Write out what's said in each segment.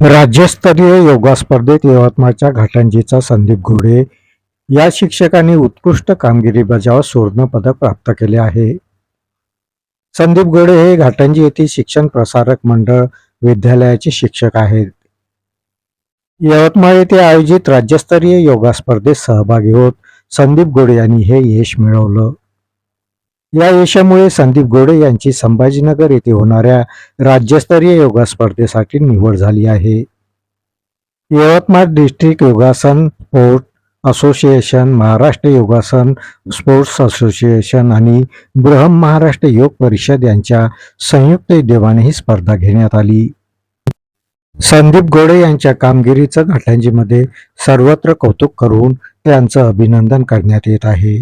राज्यस्तरीय योगा स्पर्धेत यवतमाळच्या घाटांजीचा संदीप घोडे या शिक्षकांनी उत्कृष्ट कामगिरी बजावत सुवर्ण पदक प्राप्त केले आहे. संदीप घोडे हे घाटंजी येथील शिक्षण प्रसारक मंडळ विद्यालयाचे शिक्षक आहेत. यवतमाळ येथे आयोजित राज्यस्तरीय योगा स्पर्धेत सहभागी होत संदीप गोडे यांनी हे यश मिळवलं. या यशामुळे संदीप गोडे यांची संभाजीनगर येथे होणाऱ्या राज्यस्तरीय योगा स्पर्धेसाठी निवड झाली आहे. Yavatmal district Yogasana sport association Maharashtra Yogasana sports association आणि बृहम महाराष्ट्र योग परिषद यांच्या संयुक्त विद्यमाने ही स्पर्धा घेण्यात आली. संदीप गोडे यांच्या कामगिरीचं घाटांजीमध्ये सर्वत्र कौतुक करून त्यांचं अभिनंदन करण्यात येत आहे.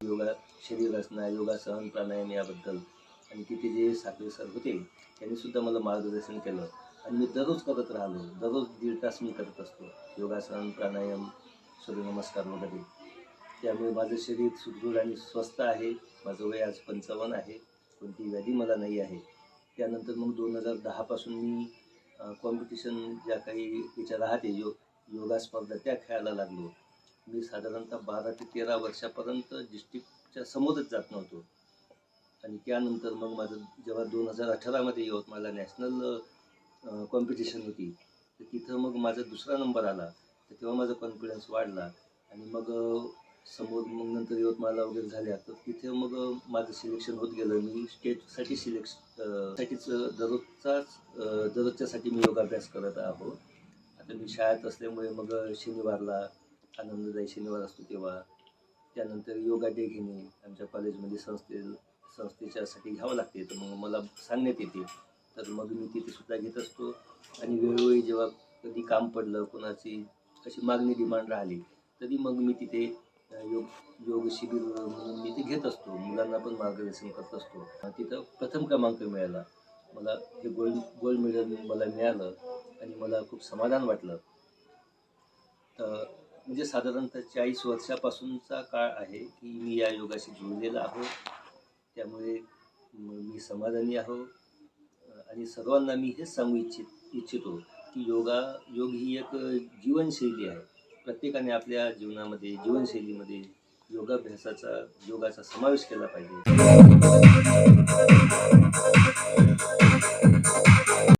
योगा शरीर रचना योगासन प्राणायाम याबद्दल. आणि तिथे जे साखरे सर होते त्यांनी सुद्धा मला मार्गदर्शन केलं. आणि मी दररोज करत राहिलो. दररोज दीड तास मी करत असतो. योगासन प्राणायाम सूर्यनमस्कार वगैरे. त्यामुळे माझं शरीर सुदृढ आणि स्वस्त आहे. माझं वय आज पंचावन्न आहे. कोणती व्याधी मला नाही आहे. त्यानंतर मग दोन हजार दहापासून मी कॉम्पिटिशन ज्या काही याच्या राहते यो योगा स्पर्धा त्या खेळायला लागलो. मी साधारणतः बारा ते तेरा वर्षापर्यंत डिस्ट्रिक्टच्या समोरच जात नव्हतो. आणि त्यानंतर मग माझं जेव्हा दोन हजार अठरामध्ये यवतमाळला नॅशनल कॉम्पिटिशन होती तर तिथं मग माझा दुसरा नंबर आला. तर तेव्हा माझा कॉन्फिडन्स वाढला. आणि मग समोर मग नंतर यवतमाळला वगैरे झाल्या तर तिथे मग माझं सिलेक्शन होत गेलं. मी स्टेटसाठी सिलेक्श साठीच दररोजचाच दररोजच्यासाठी मी योगाभ्यास करत आहो. आता मी शाळेत असल्यामुळे मग शनिवारला आनंददायी शनिवार असतो तेव्हा. त्यानंतर योगा डे घेणे आमच्या कॉलेजमध्ये संस्थे संस्थेच्यासाठी घ्यावं लागते. तर मग मला सांगण्यात येते. तर मग मी तिथे सुद्धा घेत असतो. आणि वेळोवेळी जेव्हा कधी काम पडलं कोणाची अशी मागणी डिमांड राहिली तरी मग मी तिथे योग योग शिबिर म्हणून मी ते घेत असतो. मुलांना पण मार्गदर्शन करत असतो. तिथं प्रथम क्रमांक मिळाला. मला हे गोल्ड गोल्ड मेडल मला मिळालं आणि मला खूप समाधान वाटलं. तर म्हणजे साधारणतः चाळीस वर्षापासूनचा काळ आहे की मी या योगाशी जोडलेला आहो. त्यामुळे मी समाधानी आहो. आणि सर्वांना मी हेच सांगू इच्छित इच्छितो की योगा योग ही एक जीवनशैली आहे. प्रत्येकाने आपल्या जीवनामध्ये जीवनशैलीमध्ये योगाभ्यासाचा योगाचा समावेश केला पाहिजे.